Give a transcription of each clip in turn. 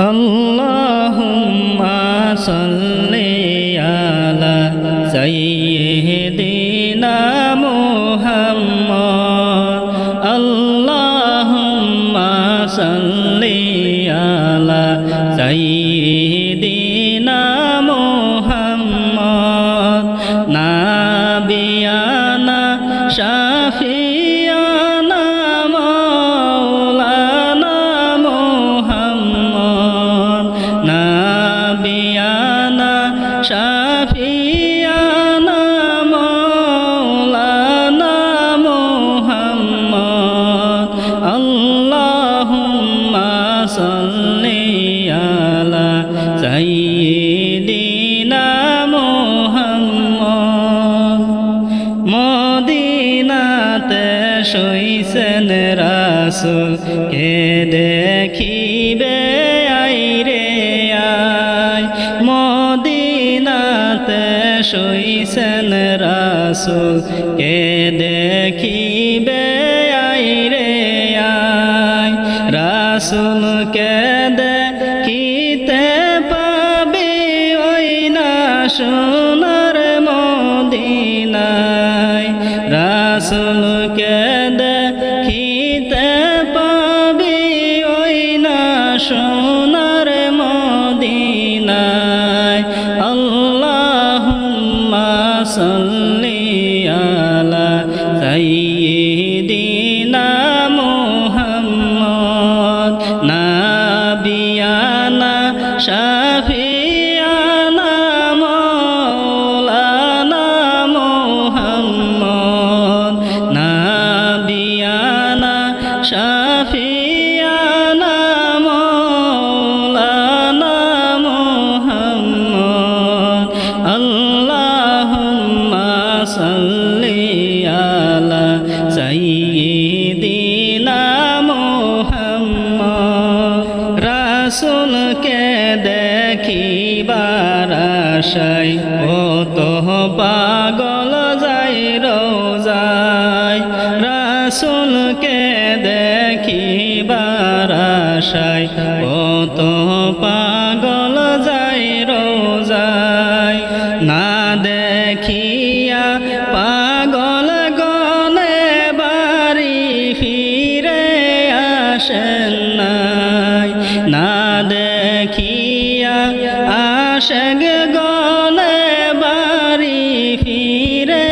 Allah. صل على سيدنا محمد মদিনাতে শুইছেন রাসুল কে দেখিবে আইরে আয় মদিনাতে শুইছেন রাসুল কে দেখিবে রাসুল কে কিতে পাবি ওই না সোনার মদিনায়? রাসুলকে কিতে পাবি ওই না নাবিয়ানা শাফিয়ানা রাসূলকে দেখিবার আশায় ও তো পাগল যাই রোজায়। রাসুলকে দেখিবার আশায় ও তো পাগল না দেখিয়া আশেগ গলে বাড়ি ফিরে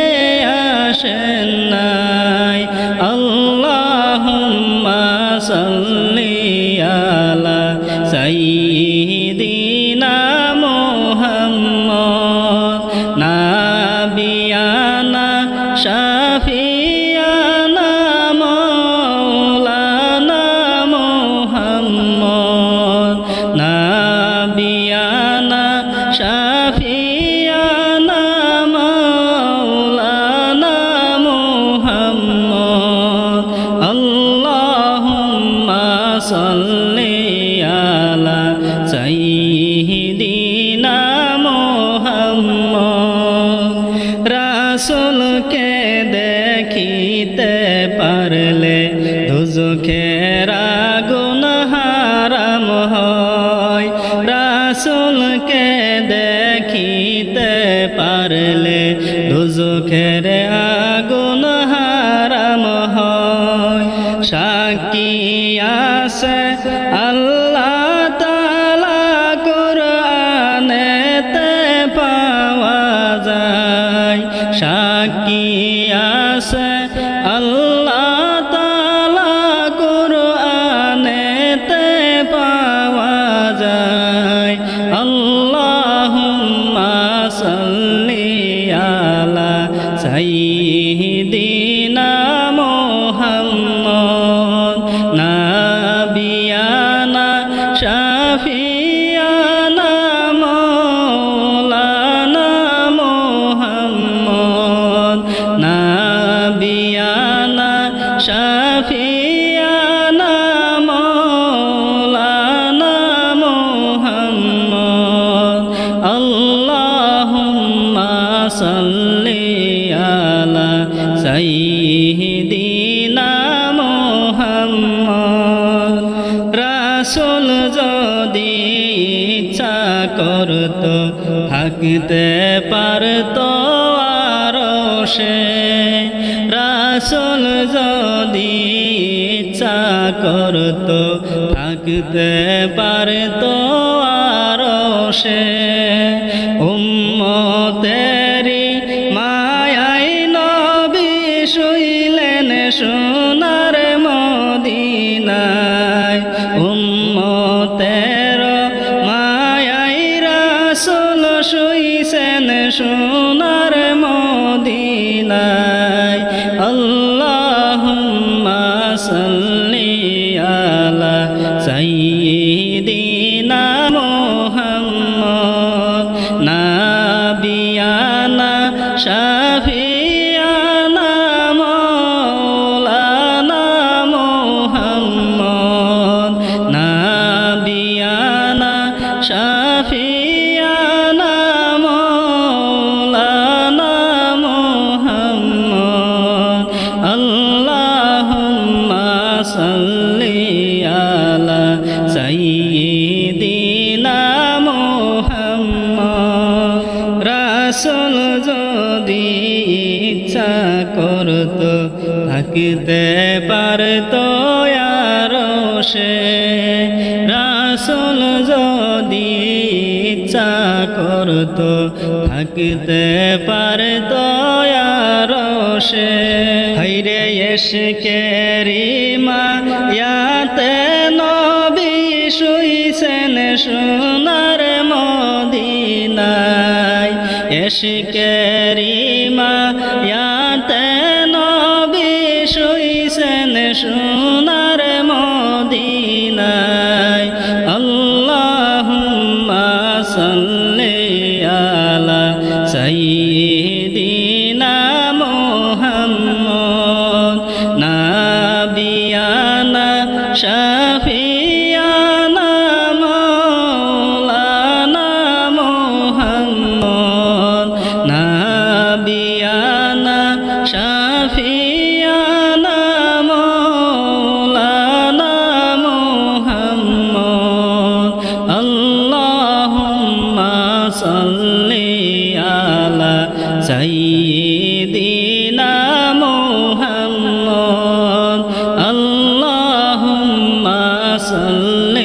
আসেন নাই। আল্লাহুম্মা সাল্লি আলা সাইয়্যিদিনা আল্লাহুম্মা আছে আল্লাহ রাসূল যদি ইচ্ছা করত, থাকতে পারত আরও সে। রাসুল যদি ইচ্ছা করত, থাকতে পারত আরও সে। উম্মতেরি মায়াই নবী শুইলেন সোনার মদিনায় সাল্লি আলা সাইয়্যিদিনা মুহাম্মদ। রাসূল যদি ইচ্ছা করত থাকতে পারত আরও সে। রাসূল যদি করত, থাকতে পারত আরও সে হাইরে এসকেরি মা ইয়াতে নবী শুইছেন সোনার মদিনায়। এসকেরি মা ইয়াতে নবী শুইছেন সোনার নাবিয়ানা মুহাম্মদ আল্লাহুম্মা সাল্লি